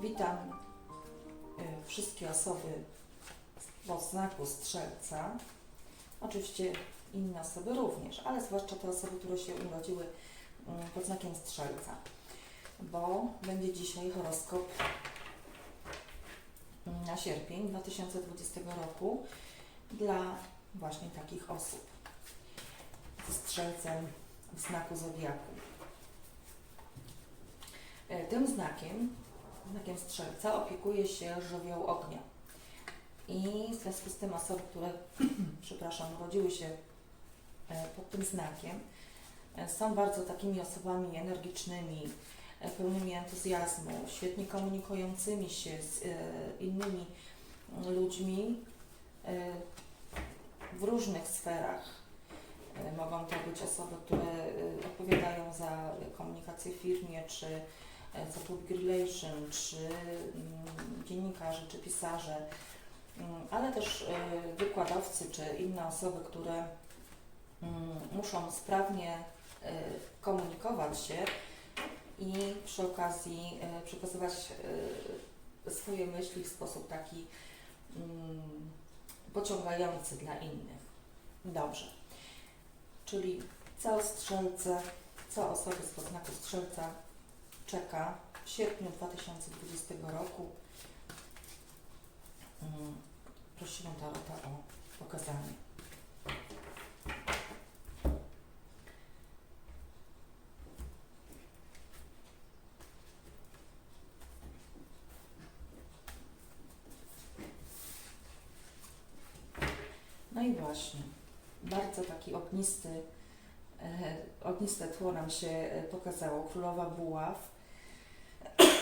Witam y, wszystkie osoby o znaku strzelca. Oczywiście inne osoby również, ale zwłaszcza te osoby, które się urodziły mm, pod znakiem strzelca, bo będzie dzisiaj horoskop mm, na sierpień 2020 roku dla właśnie takich osób ze strzelcem w znaku zodiaku. E, Tym znakiem, znakiem strzelca, opiekuje się żywioł ognia. I w związku z tym osoby, które, przepraszam, urodziły się e, pod tym znakiem, e, są bardzo takimi osobami energicznymi, e, pełnymi entuzjazmu, świetnie komunikującymi się z innymi ludźmi w różnych sferach. Mogą to być osoby, które odpowiadają za komunikację w firmie, czy public relation, czy mm, dziennikarze, czy pisarze, Mm, ale też e, wykładowcy, czy inne osoby, które mm, muszą sprawnie e, komunikować się i przy okazji e, przekazywać e, swoje myśli w sposób taki pociągający dla innych. Dobrze. Czyli co strzelce, co osoby z podznaku strzelca czeka w sierpniu 2020 roku. Mm, Prosimy Tarota o pokazanie. No i właśnie, bardzo taki ognisty, e, ogniste tło nam się e, pokazało. Królowa buław.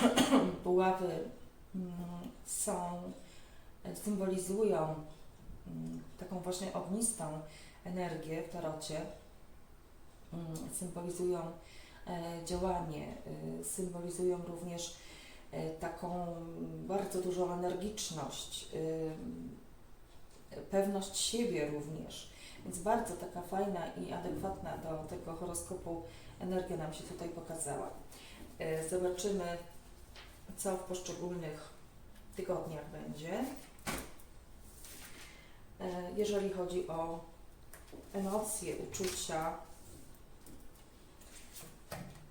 Buławy mm, są, e, symbolizują mm, taką właśnie ognistą energię w tarocie. Mm, Symbolizują e, działanie, e, symbolizują również taką bardzo dużą energiczność, pewność siebie również. Więc bardzo taka fajna i adekwatna do tego horoskopu energia nam się tutaj pokazała. Zobaczymy, co w poszczególnych tygodniach będzie. E, Jeżeli chodzi o emocje, uczucia,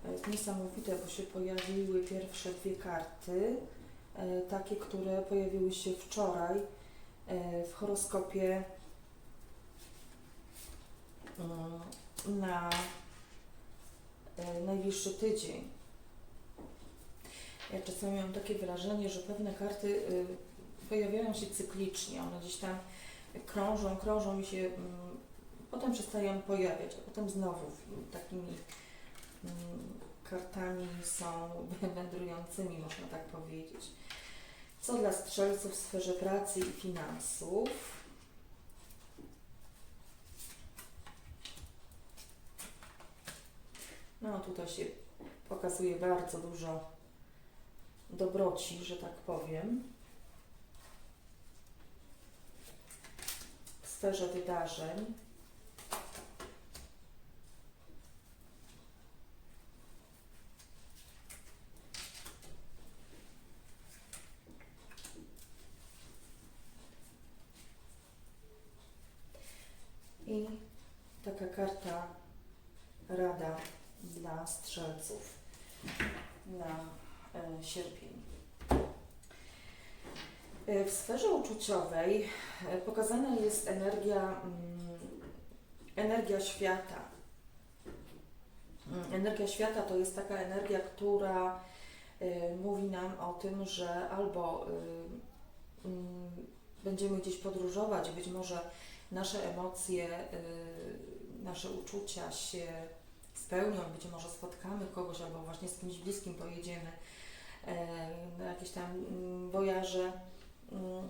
to jest niesamowite, bo się pojawiły pierwsze dwie karty, e, takie, które pojawiły się wczoraj e, w horoskopie mm, na e, najbliższy tydzień. Ja czasami mam takie wrażenie, że pewne karty y, pojawiają się cyklicznie, one gdzieś tam krążą, krążą i się mm, potem przestają pojawiać, a potem znowu takimi mm, kartami są wędrującymi, można tak powiedzieć. Co dla strzelców w sferze pracy i finansów? No tutaj się pokazuje bardzo dużo dobroci, że tak powiem. W sferze wydarzeń. I taka karta rada dla strzelców na e, sierpień. E, W sferze uczuciowej e, pokazana jest energia, mm, energia świata. Mm, Energia świata to jest taka energia, która e, mówi nam o tym, że albo y, mm, będziemy gdzieś podróżować, być może nasze emocje, nasze uczucia się spełnią, być może spotkamy kogoś albo właśnie z kimś bliskim pojedziemy e, na jakieś tam mm,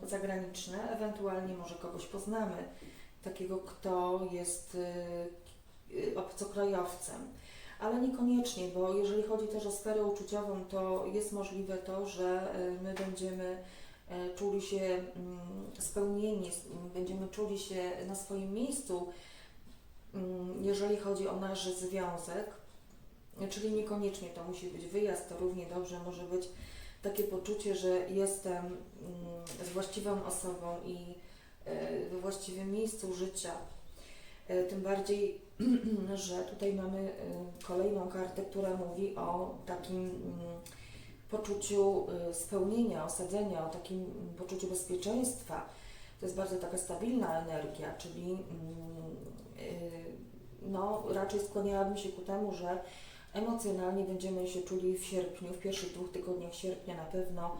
zagraniczne, ewentualnie może kogoś poznamy, takiego, kto jest y, y, obcokrajowcem. Ale niekoniecznie, bo jeżeli chodzi też o sferę uczuciową, to jest możliwe to, że y, my będziemy e, czuli się mm, spełnieni, będziemy czuli się na swoim miejscu, mm, jeżeli chodzi o nasz związek, czyli niekoniecznie to musi być wyjazd, to równie dobrze może być takie poczucie, że jestem mm, z właściwą osobą i e, we właściwym miejscu życia. E, Tym bardziej, że tutaj mamy e, kolejną kartę, która mówi o takim mm, poczuciu spełnienia, osadzenia, o takim mm, poczuciu bezpieczeństwa. To jest bardzo taka stabilna energia, czyli mm, no, raczej skłaniałabym się ku temu, że emocjonalnie będziemy się czuli w sierpniu, w pierwszych dwóch tygodniach sierpnia na pewno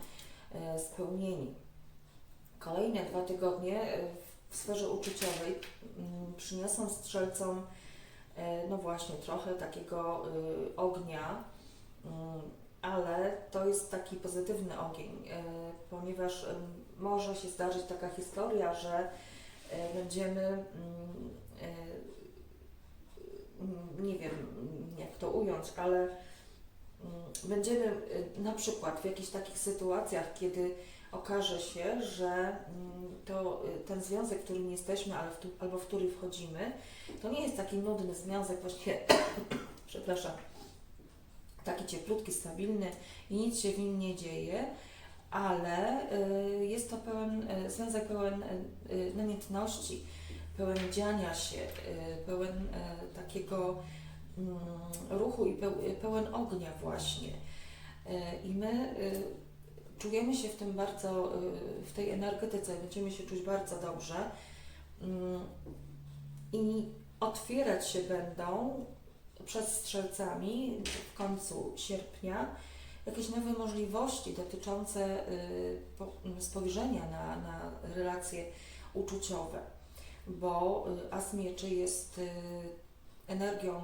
e, spełnieni. Kolejne dwa tygodnie e, w sferze uczuciowej mm, przyniosą strzelcom e, no właśnie trochę takiego ognia, mm, ale to jest taki pozytywny ogień, ponieważ może się zdarzyć taka historia, że będziemy mm, nie wiem to ująć, ale mm, będziemy y, na przykład w jakichś takich sytuacjach, kiedy okaże się, że mm, to y, ten związek, w którym jesteśmy, albo w który wchodzimy, to nie jest taki nudny związek, właściwie, przepraszam, taki cieplutki, stabilny i nic się w nim nie dzieje, ale y, jest to pełen, związek pełen namiętności, pełen dziania się, pełen takiego ruchu i peł, pełen ognia właśnie. Y, I my y, czujemy się w tym bardzo, y, w tej energetyce, będziemy się czuć bardzo dobrze Mm, i otwierać się będą przed strzelcami w końcu sierpnia jakieś nowe możliwości dotyczące spojrzenia na, na relacje uczuciowe, bo as mieczy jest energią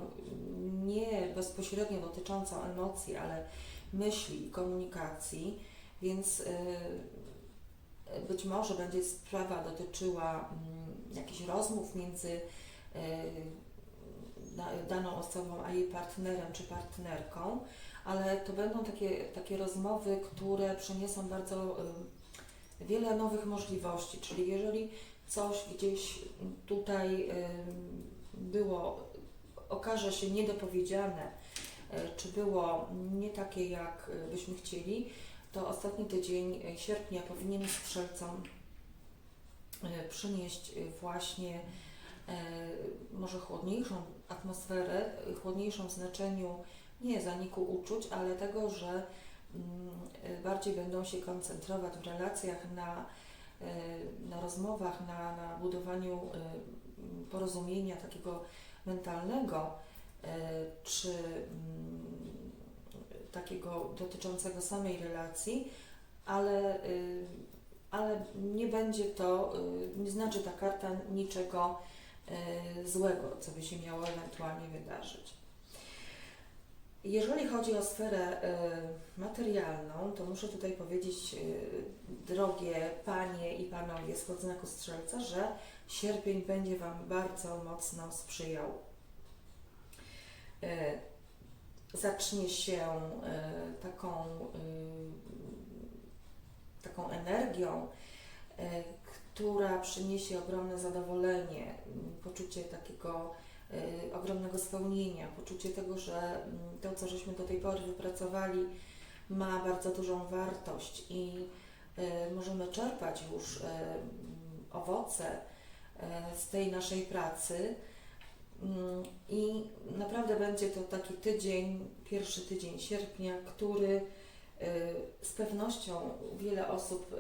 nie bezpośrednio dotyczącą emocji, ale myśli i komunikacji, więc y, być może będzie sprawa dotyczyła mm, jakichś rozmów między y, da- daną osobą a jej partnerem czy partnerką, ale to będą takie, takie rozmowy, które przyniosą bardzo y, wiele nowych możliwości. Czyli jeżeli coś gdzieś tutaj było, okaże się niedopowiedziane, y, czy było nie takie, jak y, byśmy chcieli, to ostatni tydzień sierpnia powinien strzelcom y, przynieść właśnie może chłodniejszą atmosferę, chłodniejszą w znaczeniu nie zaniku uczuć, ale tego, że mm, bardziej będą się koncentrować w relacjach na, na rozmowach, na, na budowaniu porozumienia takiego mentalnego, y, czy mm, takiego dotyczącego samej relacji, ale, y, ale nie będzie to, y, nie znaczy ta karta niczego y, złego, co by się miało ewentualnie wydarzyć. Jeżeli chodzi o sferę y, materialną, to muszę tutaj powiedzieć, y, drogie panie i panowie z podznaku strzelca, że sierpień będzie Wam bardzo mocno sprzyjał. Y, zacznie się taką, taką energią, która przyniesie ogromne zadowolenie, poczucie takiego ogromnego spełnienia, poczucie tego, że mm, to, co żeśmy do tej pory wypracowali, ma bardzo dużą wartość i y, możemy czerpać już y, mm, owoce y, z tej naszej pracy. Mm, I naprawdę będzie to taki tydzień, pierwszy tydzień sierpnia, który y, z pewnością wiele osób y,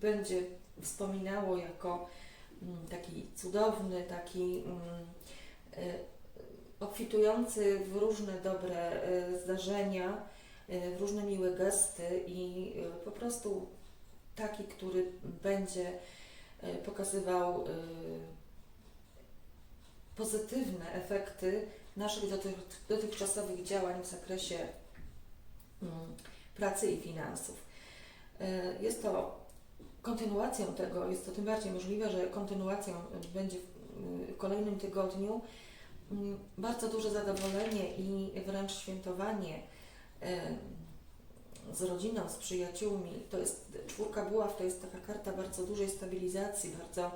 będzie wspominało jako taki cudowny, taki mm, y, obfitujący w różne dobre y, zdarzenia, y, w różne miłe gesty i po prostu taki, który będzie pokazywał pozytywne efekty naszych dotych, dotychczasowych działań w zakresie mm, pracy i finansów. Jest to kontynuacją tego, jest to tym bardziej możliwe, że kontynuacją będzie w y, kolejnym tygodniu mm, bardzo duże zadowolenie i wręcz świętowanie z rodziną, z przyjaciółmi. To jest czwórka buław, to jest taka karta bardzo dużej stabilizacji, bardzo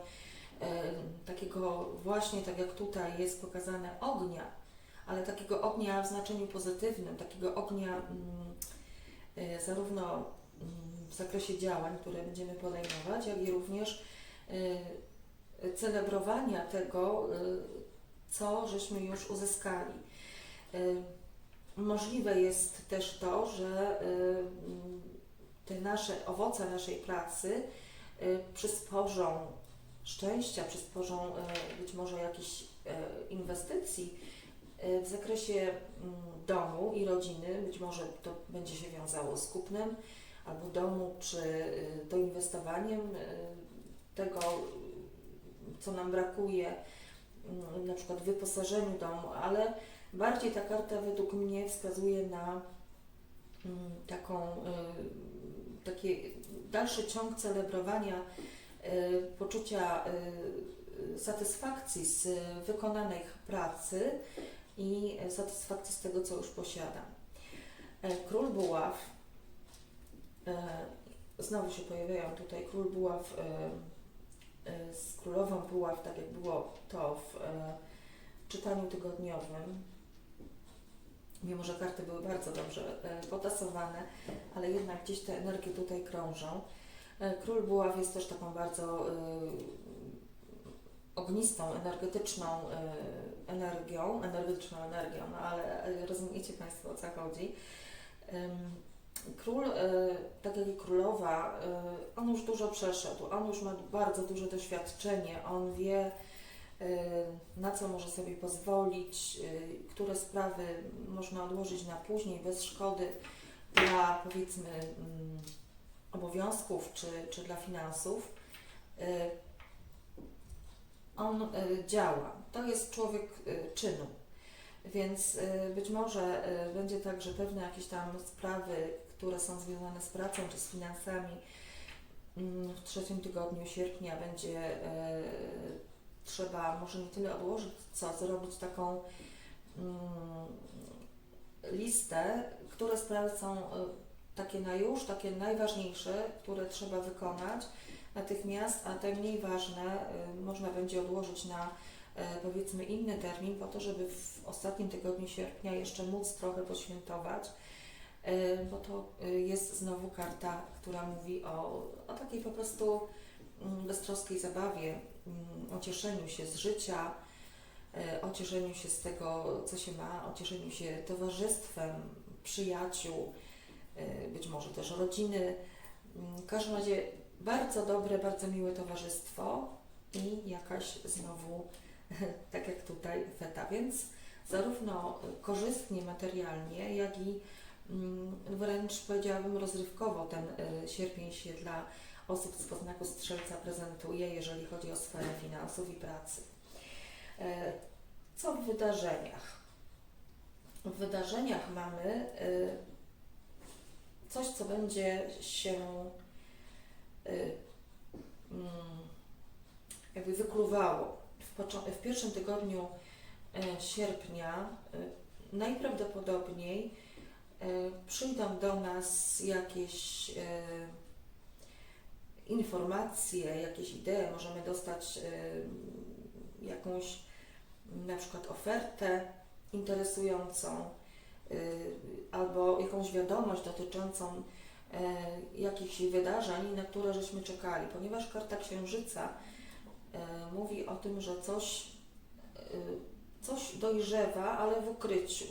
takiego właśnie, tak jak tutaj jest pokazane, ognia, ale takiego ognia w znaczeniu pozytywnym, takiego ognia mm, e, zarówno mm, w zakresie działań, które będziemy podejmować, jak i również e, celebrowania tego, e, co żeśmy już uzyskali. E, Możliwe jest też to, że mm, te nasze owoce naszej pracy przysporzą szczęścia, przysporzą być może jakichś inwestycji w zakresie mm, domu i rodziny. Być może to będzie się wiązało z kupnem albo domu, czy e, doinwestowaniem e, tego, co nam brakuje, mm, na przykład wyposażeniu domu, ale bardziej ta karta według mnie wskazuje na mm, taką, y, taki dalszy ciąg celebrowania y, poczucia y, satysfakcji z wykonanej pracy i satysfakcji z tego, co już posiadam. E, Król Buław, znowu się pojawiają tutaj Król Buław e, e, z Królową Buław, tak jak było to w e, czytaniu tygodniowym, mimo że karty były bardzo dobrze e, potasowane, ale jednak gdzieś te energie tutaj krążą. E, Król Buław jest też taką bardzo e, ognistą, energetyczną e, energią, energetyczną energią, no ale e, rozumiecie Państwo o co chodzi. Król, e, tak jak i królowa, e, on już dużo przeszedł, on już ma bardzo duże doświadczenie, on wie, e, na co może sobie pozwolić, które sprawy można odłożyć na później bez szkody dla powiedzmy mm, obowiązków czy, czy dla finansów. On działa. To jest człowiek czynu. Więc być może będzie tak, że pewne jakieś tam sprawy, które są związane z pracą czy z finansami mm, w trzecim tygodniu sierpnia będzie e, trzeba może nie tyle odłożyć, co zrobić taką mm, listę, które sprawy są e, takie na już, takie najważniejsze, które trzeba wykonać natychmiast, a te mniej ważne e, można będzie odłożyć na powiedzmy inny termin, po to, żeby w ostatnim tygodniu sierpnia jeszcze móc trochę poświętować, bo to e, jest znowu karta, która mówi o, o takiej po prostu mm, beztroskiej zabawie, mm, o cieszeniu się z życia, e, o cieszeniu się z tego, co się ma, o cieszeniu się towarzystwem, przyjaciół, e, być może też rodziny. Mm, W każdym razie bardzo dobre, bardzo miłe towarzystwo i jakaś znowu, tak jak tutaj, feta, więc zarówno korzystnie materialnie, jak i wręcz powiedziałabym rozrywkowo ten e, sierpień się dla osób z poznaku strzelca prezentuje, jeżeli chodzi o sferę finansów i pracy. E, Co w wydarzeniach? W wydarzeniach mamy e, coś, co będzie się y, mm, jakby wykluwało. W, pierwszym tygodniu e, sierpnia y, najprawdopodobniej przyjdą do nas jakieś e, informacje, jakieś idee, możemy dostać e, jakąś na przykład ofertę interesującą albo jakąś wiadomość dotyczącą e, jakichś wydarzeń, na które żeśmy czekali, ponieważ karta księżyca e, mówi o tym, że coś, e, coś dojrzewa, ale w ukryciu.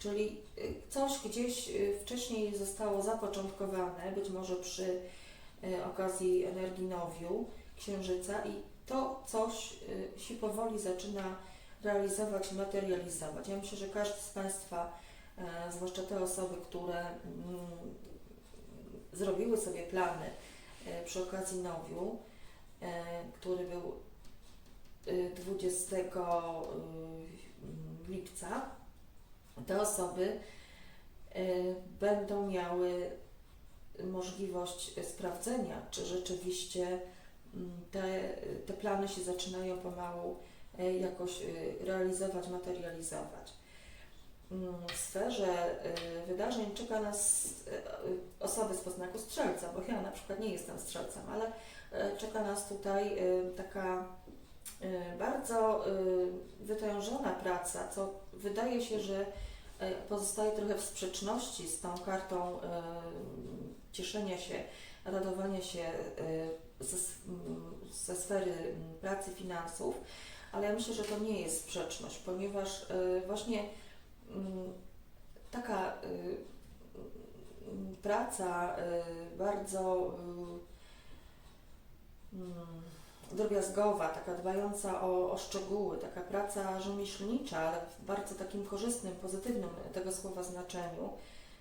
Czyli e, coś gdzieś e, wcześniej zostało zapoczątkowane, być może przy e, okazji energii nowiu księżyca i to coś się powoli zaczyna realizować, materializować. Ja myślę, że każdy z Państwa, e, zwłaszcza te osoby, które mm, zrobiły sobie plany e, przy okazji nowiu, e, który był e, 20 y, lipca, te osoby e, będą miały możliwość sprawdzenia, czy rzeczywiście mm, te, te plany się zaczynają pomału e, jakoś e, realizować, materializować. Mm, W sferze wydarzeń czeka nas osoby z poznaku strzelca, bo ja na przykład nie jestem strzelcem, ale czeka nas tutaj taka bardzo wytężona praca, co wydaje się, że pozostaje trochę w sprzeczności z tą kartą e, cieszenia się, radowania się e, ze, s- m, ze sfery m, pracy, finansów, ale ja myślę, że to nie jest sprzeczność, ponieważ e, właśnie mm, taka mm, praca bardzo mm, drobiazgowa, taka dbająca o, o szczegóły, taka praca rzemieślnicza, ale w bardzo takim korzystnym, pozytywnym tego słowa znaczeniu.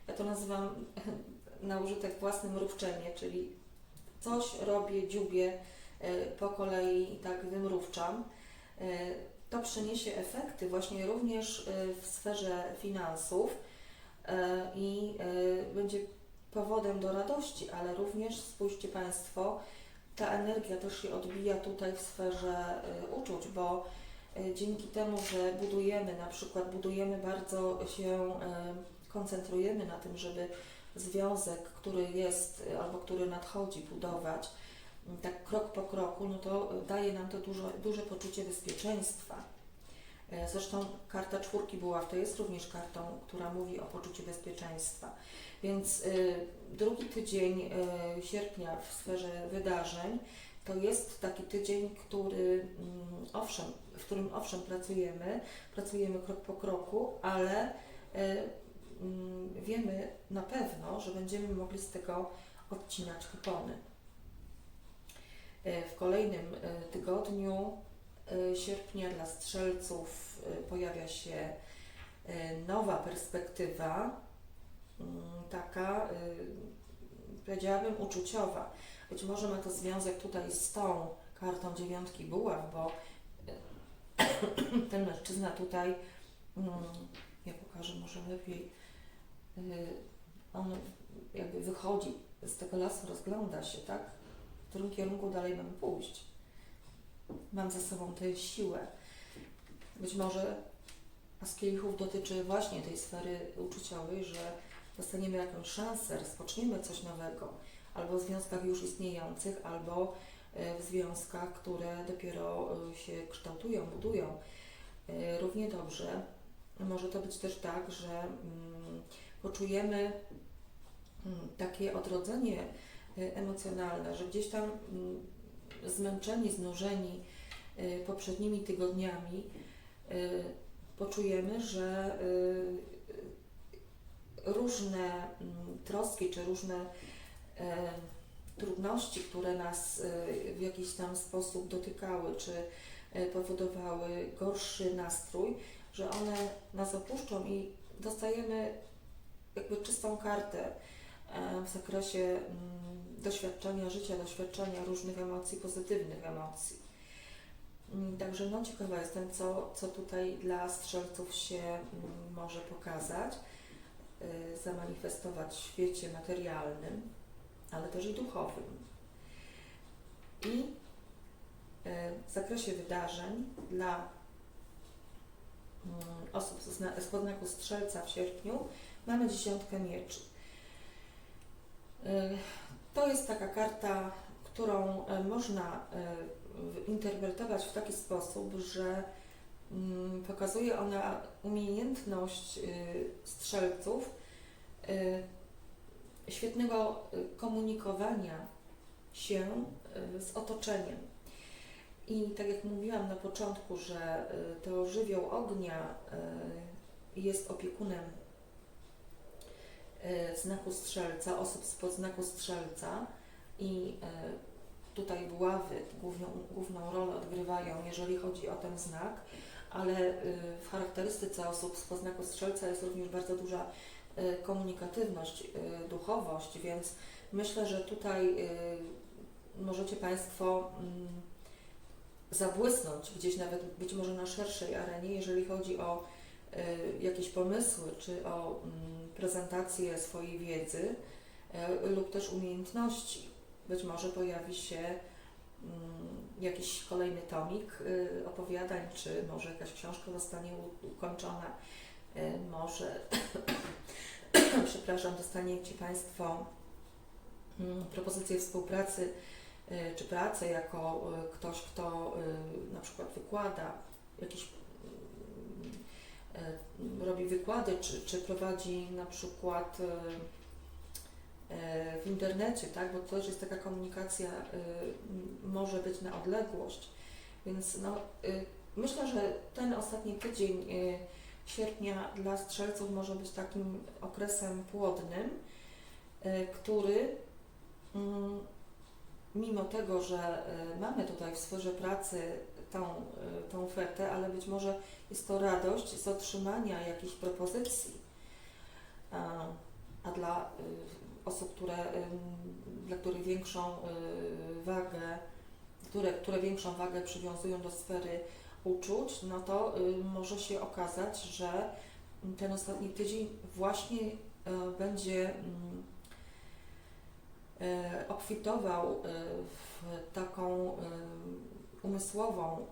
Ja to nazywam na użytek własny mrówczenie, czyli coś robię, dziubię y, po kolei i tak wymrówczam. Y, To przyniesie efekty właśnie również y, w sferze finansów i będzie powodem do radości, ale również spójrzcie Państwo, ta energia też się odbija tutaj w sferze y, uczuć, bo y, dzięki temu, że budujemy, na przykład budujemy bardzo się, y, koncentrujemy na tym, żeby związek, który jest albo który nadchodzi, budować, tak krok po kroku, no to daje nam to dużo, duże poczucie bezpieczeństwa. Y, Zresztą karta czwórki buław to jest również kartą, która mówi o poczuciu bezpieczeństwa. Więc y, drugi tydzień y, sierpnia w sferze wydarzeń to jest taki tydzień, który mm, owszem, w którym owszem pracujemy, pracujemy krok po kroku, ale y, mm, wiemy na pewno, że będziemy mogli z tego odcinać kupony. Y, W kolejnym tygodniu sierpnia dla strzelców y, pojawia się y, nowa perspektywa, mm, taka, y, powiedziałabym, uczuciowa. Być może ma to związek tutaj z tą kartą dziewiątki buław, bo y, ten mężczyzna tutaj, mm, ja pokażę może lepiej, y, on jakby wychodzi z tego lasu, rozgląda się, tak? W którym kierunku dalej mam pójść. Mam za sobą tę siłę. Być może z kielichów dotyczy właśnie tej sfery uczuciowej, że dostaniemy jakąś szansę, rozpoczniemy coś nowego, albo w związkach już istniejących, albo e, w związkach, które dopiero e, się kształtują, budują. E, Równie dobrze może to być też tak, że mm, poczujemy mm, takie odrodzenie emocjonalne, że gdzieś tam mm, zmęczeni, znużeni e, poprzednimi tygodniami e, poczujemy, że y, różne mm, troski czy różne e, trudności, które nas w jakiś tam sposób dotykały czy e, powodowały gorszy nastrój, że one nas opuszczą i dostajemy jakby czystą kartę e, w zakresie mm, doświadczenia życia, doświadczenia różnych emocji, pozytywnych emocji. Mm, Także no ciekawa jestem, co, co tutaj dla strzelców się mm, może pokazać, y, zamanifestować w świecie materialnym, ale też i duchowym. I y, w zakresie wydarzeń dla mm, osób z zna- z podznaku strzelca w sierpniu mamy dziesiątkę mieczy. To jest taka karta, którą y, można w- interpretować w taki sposób, że mm, pokazuje ona umiejętność y, strzelców y, świetnego y, komunikowania się z otoczeniem. I tak jak mówiłam na początku, że to żywioł ognia jest opiekunem znaku strzelca, osób z podznaku strzelca i y, tutaj buławy główną, główną rolę odgrywają, jeżeli chodzi o ten znak, ale y, w charakterystyce osób z podznaku strzelca jest również bardzo duża komunikatywność, duchowość, więc myślę, że tutaj możecie Państwo mm, zabłysnąć gdzieś nawet być może na szerszej arenie, jeżeli chodzi o jakieś pomysły czy o mm, prezentację swojej wiedzy y, lub też umiejętności. Być może pojawi się mm, jakiś kolejny tomik y, opowiadań, czy może jakaś książka zostanie ukończona, y, może, przepraszam, dostaniecie Państwo mm, propozycję współpracy y, czy pracę jako y, ktoś, kto y, na przykład wykłada jakiś y, robi wykłady, czy, czy prowadzi na przykład e, e, w internecie, tak? bo to też jest taka komunikacja, e, może być na odległość. Więc no, myślę, że ten ostatni tydzień sierpnia dla strzelców może być takim okresem płodnym, który mm, mimo tego, że mamy tutaj w sferze pracy tą, y, tą ofertę, ale być może jest to radość z otrzymania jakichś propozycji. A, a dla y, osób, które, dla których większą y, wagę, które, które większą wagę przywiązują do sfery uczuć, no to y, może się okazać, że ten ostatni tydzień właśnie będzie mm, obfitował w taką umysłową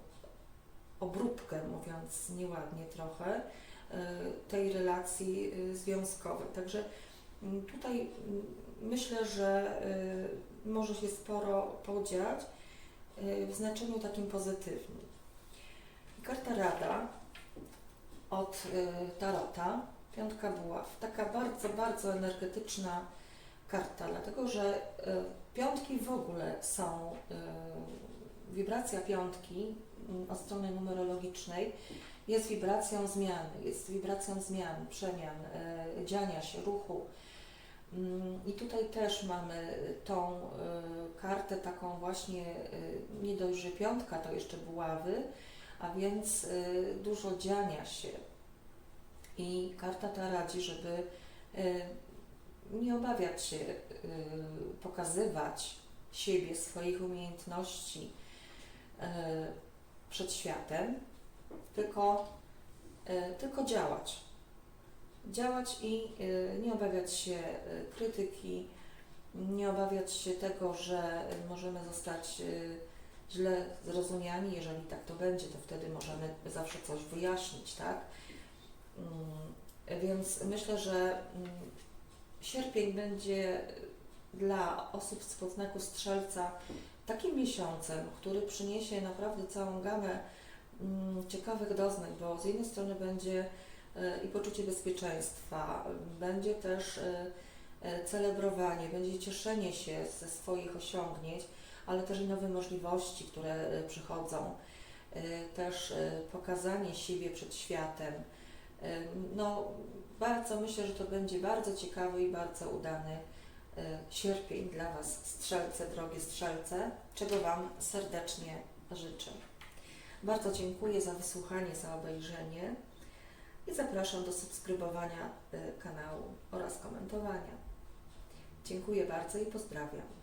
obróbkę, mówiąc nieładnie trochę, y, tej relacji y, związkowej. Także mm, tutaj mm, myślę, że y, może się sporo podziać w znaczeniu takim pozytywnym. Karta Rada od Tarota, piątka buław, taka bardzo, bardzo energetyczna karta, dlatego że piątki w ogóle są, wibracja piątki mm, od strony numerologicznej jest wibracją zmiany, jest wibracją zmian, przemian, y, dziania się, ruchu. Mm, I tutaj też mamy tą y, kartę taką właśnie, y, nie dość, że piątka to jeszcze buławy, a więc dużo dziania się. I karta ta radzi, żeby nie obawiać się pokazywać siebie, swoich umiejętności przed światem, tylko, y, tylko działać. Działać i y, nie obawiać się krytyki, nie obawiać się tego, że możemy zostać źle zrozumiani. Jeżeli tak to będzie, to wtedy możemy zawsze coś wyjaśnić, tak? Mm, Więc myślę, że mm, sierpień będzie dla osób z podznaku strzelca takim miesiącem, który przyniesie naprawdę całą gamę mm, ciekawych doznań, bo z jednej strony będzie e, i poczucie bezpieczeństwa, będzie też e, e, celebrowanie, będzie cieszenie się ze swoich osiągnięć, ale też i nowe możliwości, które przychodzą, też pokazanie siebie przed światem. No, bardzo myślę, że to będzie bardzo ciekawy i bardzo udany sierpień dla Was, strzelce, drogie strzelce, czego Wam serdecznie życzę. Bardzo dziękuję za wysłuchanie, za obejrzenie i zapraszam do subskrybowania e, kanału oraz komentowania. Dziękuję bardzo i pozdrawiam.